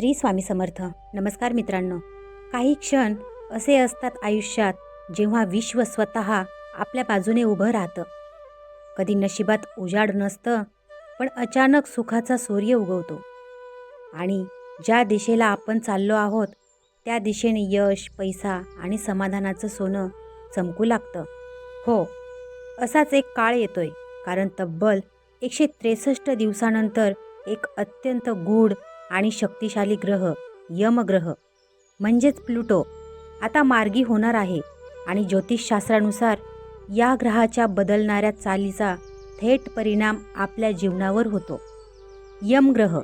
श्री स्वामी समर्थ. नमस्कार मित्रांनो. काही क्षण असे असतात आयुष्यात जेव्हा विश्व स्वतः आपल्या बाजूने उभं राहतं. कधी नशिबात उजाड नसतं पण अचानक सुखाचा सूर्य उगवतो. आणि ज्या दिशेला आपण चाललो आहोत त्या दिशेने यश पैसा आणि समाधानाचं सोनं चमकू लागतं. हो असाच एक काळ येतोय कारण तब्बल एकशे त्रेसष्ट दिवसानंतर एक अत्यंत गूढ आणि शक्तिशाली ग्रह यमग्रह म्हणजेच प्लुटो आता मार्गी होणार आहे. आणि ज्योतिषशास्त्रानुसार या ग्रहाच्या बदलणाऱ्या चालीचा थेट परिणाम आपल्या जीवनावर होतो. यमग्रह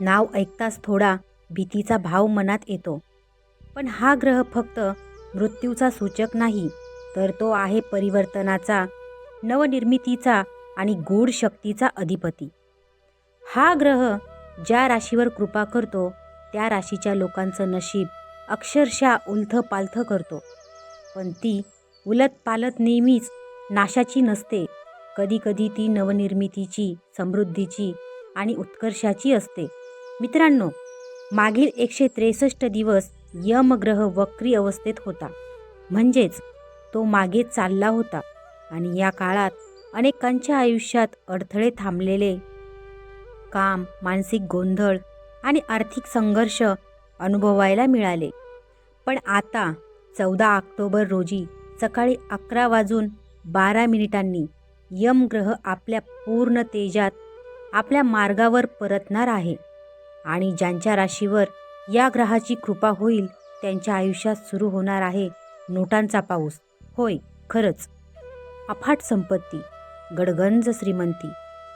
नाव ऐकताच थोडा भीतीचा भाव मनात येतो. पण हा ग्रह फक्त मृत्यूचा सूचक नाही तर तो आहे परिवर्तनाचा नवनिर्मितीचा आणि गूढ शक्तीचा अधिपती. हा ग्रह ज्या राशीवर कृपा करतो त्या राशीच्या लोकांचं नशीब अक्षरशः उलथं पालथं करतो. पण ती उलटपालत नेहमीच नाशाची नसते. कधीकधी ती नवनिर्मितीची समृद्धीची आणि उत्कर्षाची असते. मित्रांनो मागील एकशे त्रेसष्ट दिवस यमग्रह वक्री अवस्थेत होता. म्हणजेच तो मागे चालला होता आणि या काळात अनेकांच्या आयुष्यात अडथळे थांबलेले काम मानसिक गोंधळ आणि आर्थिक संघर्ष अनुभवायला मिळाले. पण आता चौदा ऑक्टोबर रोजी सकाळी अकरा वाजून बारा मिनिटांनी यमग्रह आपल्या पूर्ण तेजात आपल्या मार्गावर परतणार आहे आणि ज्यांच्या राशीवर या ग्रहाची कृपा होईल त्यांच्या आयुष्यात सुरू होणार आहे नोटांचा पाऊस. होय खरंच. अफाट संपत्ती गडगंज श्रीमंती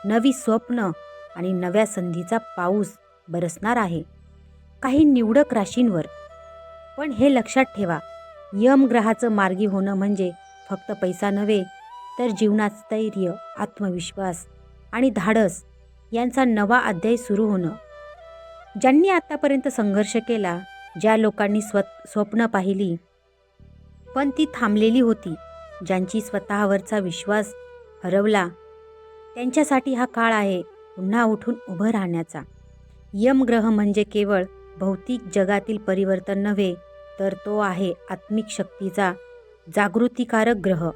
नवी स्वप्न आणि नव्या संधीचा पाऊस बरसणार आहे. काही निवडक राशींवर. पण हे लक्षात ठेवा यम ग्रहाचं मार्गी होणं म्हणजे फक्त पैसा नव्हे तर जीवनात स्थैर्य आत्मविश्वास आणि धाडस यांचा नवा अध्याय सुरू होणं. ज्यांनी आत्तापर्यंत संघर्ष केला ज्या लोकांनी स्व स्वप्न पाहिली पण ती थांबलेली होती ज्यांची स्वतःवरचा विश्वास हरवला त्यांच्यासाठी हा काळ आहे पुन्हा उठून उभं राहण्याचा. यमग्रह म्हणजे केवळ भौतिक जगातील परिवर्तन नव्हे तर तो आहे आत्मिक शक्तीचा जागृतीकारक ग्रह.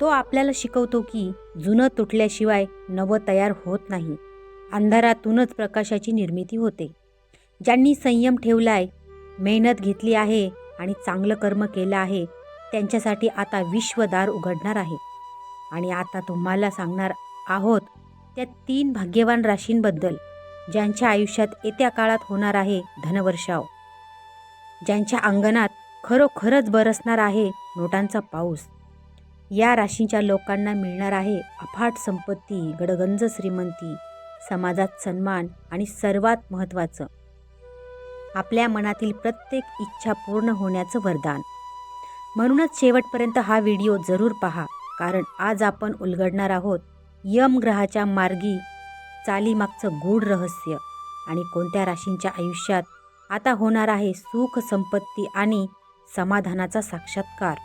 तो आपल्याला शिकवतो की जुनं तुटल्याशिवाय नवं तयार होत नाही अंधारातूनच प्रकाशाची निर्मिती होते. ज्यांनी संयम ठेवलाय मेहनत घेतली आहे आणि चांगलं कर्म केलं आहे त्यांच्यासाठी आता विश्वदार उघडणार आहे. आणि आता तुम्हाला सांगणार आहोत त्या तीन भाग्यवान राशींबद्दल ज्यांच्या आयुष्यात येत्या काळात होणार आहे धनवर्षाव. ज्यांच्या अंगणात खरोखरच बरसणार आहे नोटांचा पाऊस. या राशींच्या लोकांना मिळणार आहे अफाट संपत्ती गडगंज श्रीमंती समाजात सन्मान आणि सर्वात महत्त्वाचं. आपल्या मनातील प्रत्येक इच्छा पूर्ण होण्याचं वरदान. म्हणूनच शेवटपर्यंत हा व्हिडिओ जरूर पहा कारण आज आपण उलगडणार आहोत यम ग्रहाच्या मार्गी चालीमागचं गूढ रहस्य आणि कोणत्या राशींच्या आयुष्यात आता होणार आहे सुख संपत्ती आणि समाधानाचा साक्षात्कार?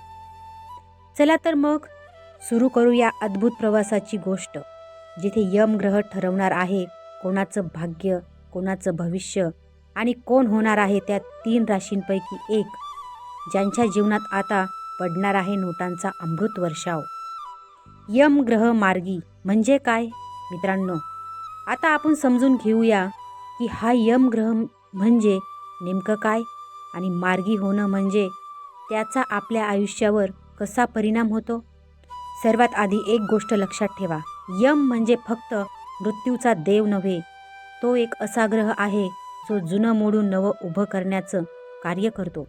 चला तर मग सुरू करू या अद्भुत प्रवासाची गोष्ट जिथे यम ग्रह ठरवणार आहे कोणाचं भाग्य कोणाचं भविष्य आणि कोण होणार आहे त्या तीन राशींपैकी एक ज्यांच्या जीवनात आता पडणार आहे नोटांचा अमृत वर्षाव. यमग्रह मार्गी म्हणजे काय? मित्रांनो आता आपण समजून घेऊया की हा यम ग्रह म्हणजे नेमकं काय आणि मार्गी होणं म्हणजे त्याचा आपल्या आयुष्यावर कसा परिणाम होतो? सर्वात आधी एक गोष्ट लक्षात ठेवा. यम म्हणजे फक्त मृत्यूचा देव नव्हे तो एक असा ग्रह आहे जो जुनं मोडून नवं उभं करण्याचं कार्य करतो.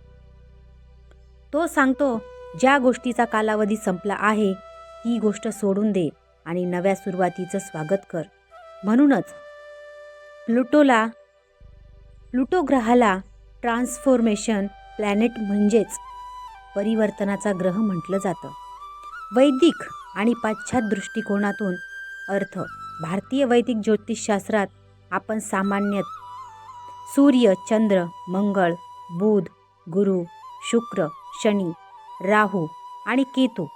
तो सांगतो ज्या गोष्टीचा कालावधी संपला आहे ती गोष्ट सोडून दे. आणि नव्या सुरुवातीचं स्वागत कर. म्हणूनच प्लुटोला प्लुटो ग्रहाला ट्रान्सफॉर्मेशन प्लॅनेट म्हणजेच परिवर्तनाचा ग्रह म्हटलं जातं. वैदिक आणि पाश्चात्य दृष्टिकोनातून अर्थ भारतीय वैदिक ज्योतिषशास्त्रात आपण सामान्यतः सूर्य चंद्र मंगळ बुध गुरु शुक्र शनी राहू आणि केतू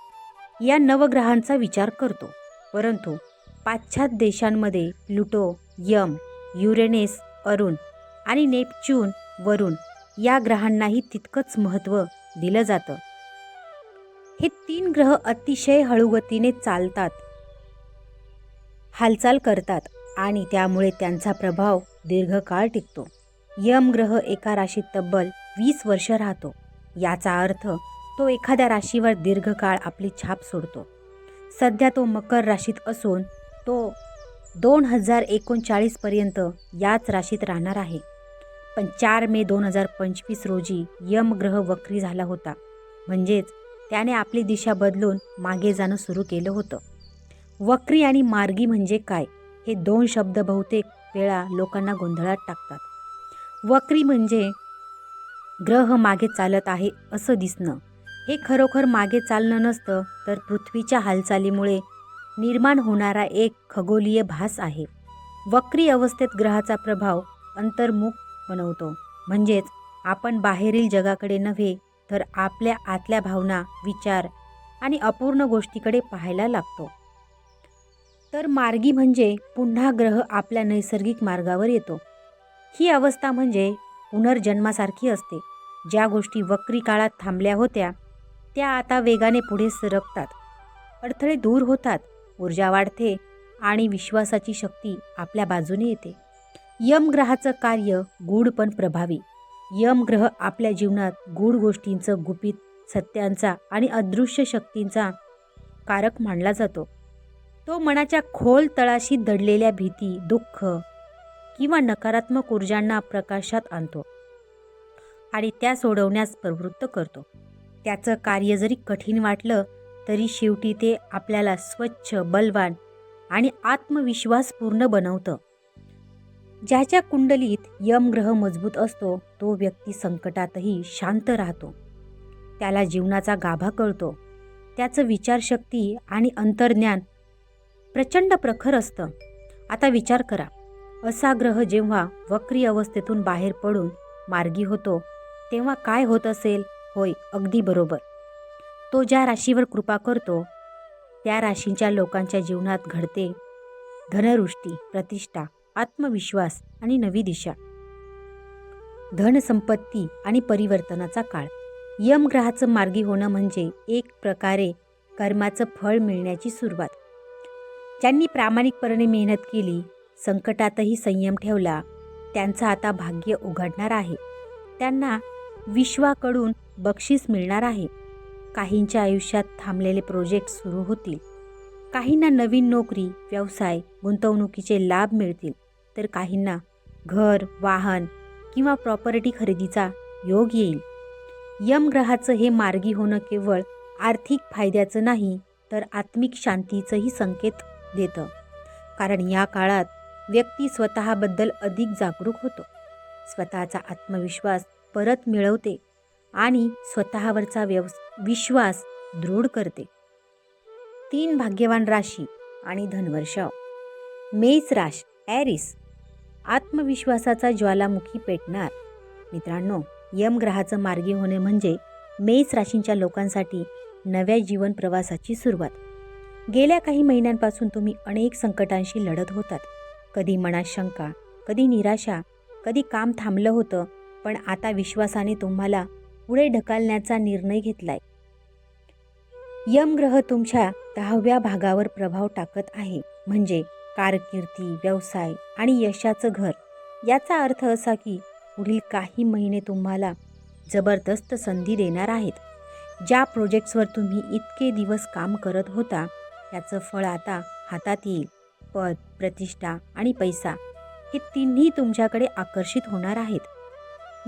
या नवग्रहांचा विचार करतो. परंतु पाश्चात्य देशांमध्ये प्लुटो यम युरेनेस अरुण आणि नेपच्यून वरून या ग्रहांनाही तितकंच महत्त्व दिलं जातं. हे तीन ग्रह अतिशय हळूगतीने चालतात हालचाल करतात आणि त्यामुळे त्यांचा प्रभाव दीर्घकाळ टिकतो. यम ग्रह एका राशीत तब्बल वीस वर्ष राहतो. याचा अर्थ तो एखाद्या राशीवर दीर्घकाळ आपली छाप सोडतो. सध्या तो मकर राशीत असून तो दोन हजार एकोणचाळीसपर्यंत याच राशीत राहणार आहे. पण चार मे दोन हजार पंचवीस रोजी यम ग्रह वक्री झाला होता. म्हणजेच त्याने आपली दिशा बदलून मागे जाणं सुरू केलं होतं. वक्री आणि मार्गी म्हणजे काय? हे दोन शब्द बहुतेक वेळा लोकांना गोंधळात टाकतात. वक्री म्हणजे ग्रह मागे चालत आहे असं दिसणं. हे खरोखर मागे चालणं नसतं तर पृथ्वीच्या हालचालीमुळे निर्माण होणारा एक खगोलीय भास आहे. वक्री अवस्थेत ग्रहाचा प्रभाव अंतर्मुख बनवतो. म्हणजेच आपण बाहेरील जगाकडे नव्हे तर आपल्या आतल्या भावना विचार आणि अपूर्ण गोष्टीकडे पाहायला लागतो. तर मार्गी म्हणजे पुन्हा ग्रह आपल्या नैसर्गिक मार्गावर येतो. ही अवस्था म्हणजे पुनर्जन्मासारखी असते. ज्या गोष्टी वक्री काळात थांबल्या होत्या त्या आता वेगाने पुढे सरकतात. अडथळे दूर होतात ऊर्जा वाढते आणि विश्वासाची शक्ती आपल्या बाजूने येते. यम ग्रहाचं कार्य गूढ पण प्रभावी. यम ग्रह आपल्या जीवनात गूढ गोष्टींचं गुपित सत्यांचा आणि अदृश्य शक्तींचा कारक मानला जातो. तो मनाच्या खोल तळाशी दडलेल्या भीती दुःख किंवा नकारात्मक ऊर्जांना प्रकाशात आणतो आणि त्या सोडवण्यास प्रवृत्त करतो. त्याचं कार्य जरी कठीण वाटलं तरी शेवटी ते आपल्याला स्वच्छ बलवान आणि आत्मविश्वासपूर्ण बनवतं. ज्याच्या कुंडलीत यम ग्रह मजबूत असतो तो व्यक्ती संकटातही शांत राहतो. त्याला जीवनाचा गाभा कळतो. त्याचं विचारशक्ती आणि अंतर्ज्ञान प्रचंड प्रखर असतं. आता विचार करा असा ग्रह जेव्हा वक्री अवस्थेतून बाहेर पडून मार्गी होतो तेव्हा काय होत असेल? होय अगदी बरोबर. तो ज्या राशीवर कृपा करतो त्या राशींच्या लोकांच्या जीवनात घडते धनवृष्टी प्रतिष्ठा आत्मविश्वास आणि नवी दिशा. धनसंपत्ती आणि परिवर्तनाचा काळ. यम ग्रहाचं मार्गी होणं म्हणजे एक प्रकारे कर्माचं फळ मिळण्याची सुरुवात. ज्यांनी प्रामाणिकपणे मेहनत केली संकटातही संयम ठेवला त्यांचं आता भाग्य उघडणार आहे. त्यांना विश्वाकडून बक्षीस मिळणार आहे. काहींच्या आयुष्यात थांबलेले प्रोजेक्ट सुरू होतील. काहींना नवीन नोकरी व्यवसाय गुंतवणुकीचे लाभ मिळतील. तर काहींना घर वाहन किंवा प्रॉपर्टी खरेदीचा योग येईल. यम ग्रहाचं हे मार्गी होणं केवळ आर्थिक फायद्याचं नाही तर आत्मिक शांतीचंही संकेत देतं. कारण या काळात व्यक्ती स्वतःबद्दल अधिक जागरूक होतो. स्वतःचा आत्मविश्वास परत मिळवते. आणि स्वतःवरचा व्यव विश्वास दृढ करते. तीन भाग्यवान राशी आणि धनवर्षाव. मेष राश ॲरिस आत्मविश्वासाचा ज्वालामुखी पेटणार. मित्रांनो यम ग्रहाचं मार्गी होणे म्हणजे मेष राशींच्या लोकांसाठी नव्या जीवन प्रवासाची सुरुवात. गेल्या काही महिन्यांपासून तुम्ही अनेक संकटांशी लढत होतात. कधी मनात शंका कधी निराशा कधी काम थांबलं होतं पण आता विश्वासाने तुम्हाला पुढे ढकलण्याचा निर्णय घेतलाय. यम ग्रह तुमच्या दहाव्या भागावर प्रभाव टाकत आहे. म्हणजे कारकिर्दी व्यवसाय आणि यशाचं घर. याचा अर्थ असा की पुढील काही महिने तुम्हाला जबरदस्त संधी देणार आहेत. ज्या प्रोजेक्ट्सवर तुम्ही इतके दिवस काम करत होता त्याचं फळ आता हातात येईल. पद प्रतिष्ठा आणि पैसा हे तिन्ही तुमच्याकडे आकर्षित होणार आहेत.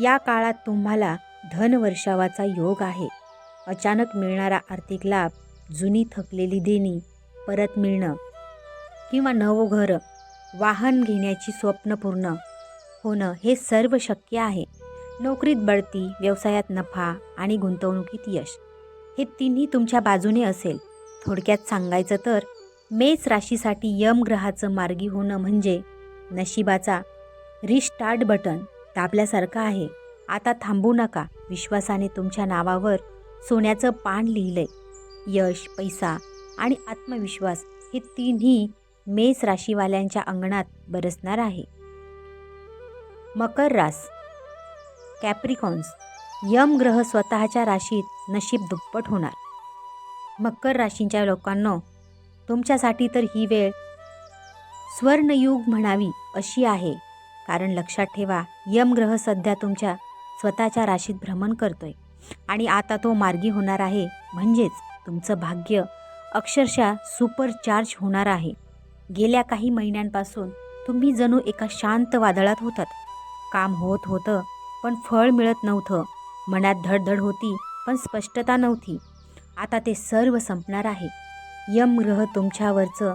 या काळात तुम्हाला धनवर्षावाचा योग आहे. अचानक मिळणारा आर्थिक लाभ जुनी थकलेली देणी परत मिळणं किंवा नवं घर वाहन घेण्याची स्वप्न पूर्ण होणं हे सर्व शक्य आहे. नोकरीत बढती व्यवसायात नफा आणि गुंतवणुकीत यश. हे तिन्ही तुमच्या बाजूने असेल. थोडक्यात सांगायचं तर मेष राशीसाठी यम ग्रहाचं मार्गी होणं म्हणजे नशिबाचा रिस्टार्ट बटन दाबल्यासारखं आहे. आता थांबू नका. विश्वासाने तुमच्या नावावर सोन्याचं पान लिहिलंय. यश पैसा आणि आत्मविश्वास हे तिन्ही मेष राशीवाल्यांच्या अंगणात बरसणार आहे. मकर रास. कॅप्रिकॉन्स यम ग्रह स्वतःच्या राशीत नशीब दुप्पट होणार. मकर राशींच्या लोकांनो तुमच्यासाठी तर ही वेळ स्वर्णयुग म्हणावी अशी आहे. कारण लक्षात ठेवा यम ग्रह सध्या तुमच्या स्वतःच्या राशीत भ्रमण करतोय. आणि आता तो मार्गी होणार आहे. म्हणजेच तुमचं भाग्य अक्षरशः सुपरचार्ज होणार आहे. गेल्या काही महिन्यांपासून तुम्ही जणू एका शांत वादळात होतात. काम होत होतं पण फळ मिळत नव्हतं. मनात धडधड होती पण स्पष्टता नव्हती. आता ते सर्व संपणार आहे. यम ग्रह तुमच्यावरचं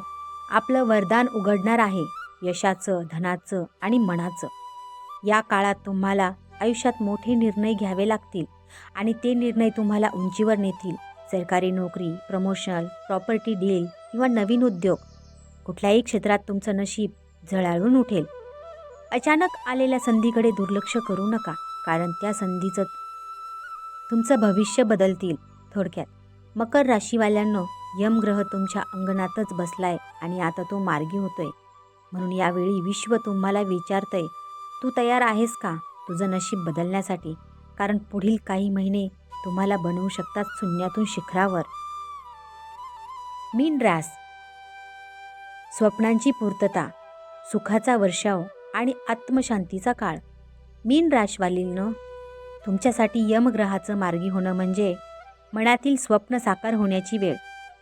आपलं वरदान उघडणार आहे. यशाचं धनाचं आणि मनाचं. या काळात तुम्हाला आयुष्यात मोठे निर्णय घ्यावे लागतील आणि ते निर्णय तुम्हाला उंचीवर नेतील. सरकारी नोकरी प्रमोशन प्रॉपर्टी डील किंवा नवीन उद्योग. कुठल्याही क्षेत्रात तुमचं नशीब झळाळून उठेल. अचानक आलेल्या संधीकडे दुर्लक्ष करू नका कारण त्या संधीचं तुमचं भविष्य बदलतील थोडक्यात. मकर राशीवाल्यांनो यमग्रह तुमच्या अंगणातच बसलाय आणि आता तो मार्गी होतोय. म्हणून यावेळी विश्व तुम्हाला विचारतंय तू तयार आहेस का? तुझं नशीब बदलण्यासाठी कारण पुढील काही महिने तुम्हाला बनवू शकतात शून्यातून शिखरावर. मीन रास. स्वप्नांची पूर्तता सुखाचा वर्षाव आणि आत्मशांतीचा काळ. मीन राशवालीनं तुमच्यासाठी यमग्रहाचं मार्गी होणं म्हणजे मनातील स्वप्न साकार होण्याची वेळ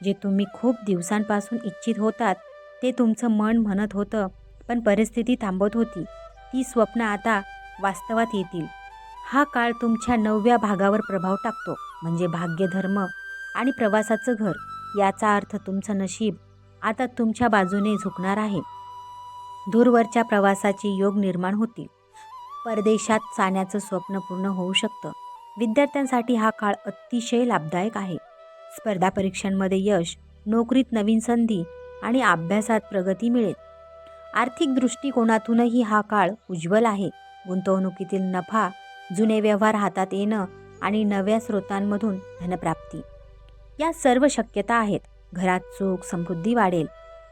जे तुम्ही खूप दिवसांपासून इच्छित होतात ते तुमचं मन म्हणत होतं पण परिस्थिती थांबत होती. ती स्वप्न आता वास्तवात येतील. हा काळ तुमच्या नवव्या भागावर प्रभाव टाकतो म्हणजे भाग्यधर्म आणि प्रवासाचं घर. याचा अर्थ तुमचं नशीब आता तुमच्या बाजूने झुकणार आहे. दूरवरच्या प्रवासाचे योग निर्माण होतील. परदेशात जाण्याचं स्वप्न पूर्ण होऊ शकतं. विद्यार्थ्यांसाठी हा काळ अतिशय लाभदायक आहे. स्पर्धा परीक्षांमध्ये यश नोकरीत नवीन संधी आणि अभ्यासात प्रगती मिळेल. आर्थिक दृष्टिकोनातूनही हा काळ उज्ज्वल आहे. गुंतवणुकीतील नफा जुने व्यवहार हातात येणं आणि नव्या स्रोतांमधून धनप्राप्ती. या सर्व शक्यता आहेत. घरात सुख समृद्धी वाढेल.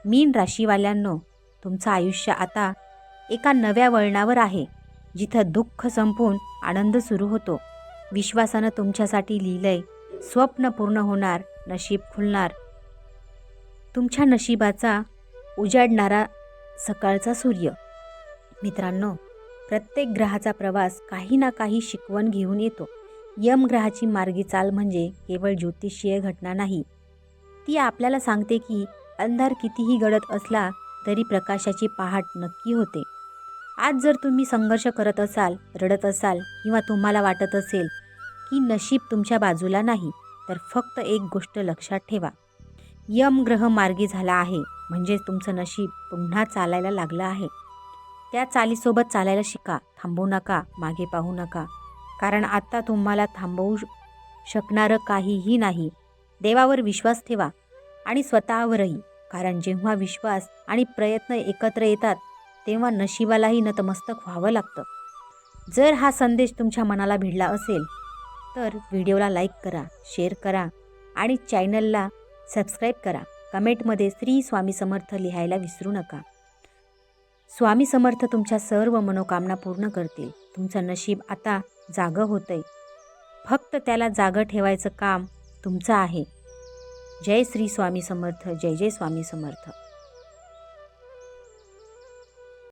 मीन राशीवाल्यांनो तुमचं आयुष्य आता एका नव्या वळणावर आहे जिथं दुःख संपून आनंद सुरू होतो. विश्वासानं तुमच्यासाठी लिहिलंय स्वप्न पूर्ण होणार नशीब खुलणार. तुमच्या नशिबाचा उजाडणारा सकाळचा सूर्य. मित्रांनो प्रत्येक ग्रहाचा प्रवास काही ना काही शिकवण घेऊन येतो. यम ग्रहाची मार्गी चाल म्हणजे केवळ ज्योतिषीय घटना नाही. ती आपल्याला सांगते की अंधार कितीही गडत असला तरी प्रकाशाची पहाट नक्की होते. आज जर तुम्ही संघर्ष करत असाल रडत असाल किंवा तुम्हाला वाटत असेल की नशीब तुमच्या बाजूला नाही तर फक्त एक गोष्ट लक्षात ठेवा. यम ग्रह मार्गी झाला आहे म्हणजे तुमचं नशीब पुन्हा चालायला लागलं आहे. त्या चालीसोबत चालायला शिका. थांबू नका. मागे पाहू नका. कारण आत्ता तुम्हाला थांबवू शकणारं काहीही नाही. देवावर विश्वास ठेवा आणि स्वतःवरही. कारण जेव्हा विश्वास आणि प्रयत्न एकत्र येतात तेव्हा नशिबालाही नतमस्तक व्हावं लागतं. जर हा संदेश तुमच्या मनाला भिडला असेल तर व्हिडिओला लाईक करा शेअर करा आणि चॅनलला सबस्क्राईब करा. कमेंटमध्ये श्री स्वामी समर्थ लिहायला विसरू नका. स्वामी समर्थ तुमच्या सर्व मनोकामना पूर्ण करतील. तुमचं नशीब आता जागं होतंय. फक्त त्याला जागं ठेवायचं काम तुमचं आहे. जय श्री स्वामी समर्थ जय जय स्वामी समर्थ.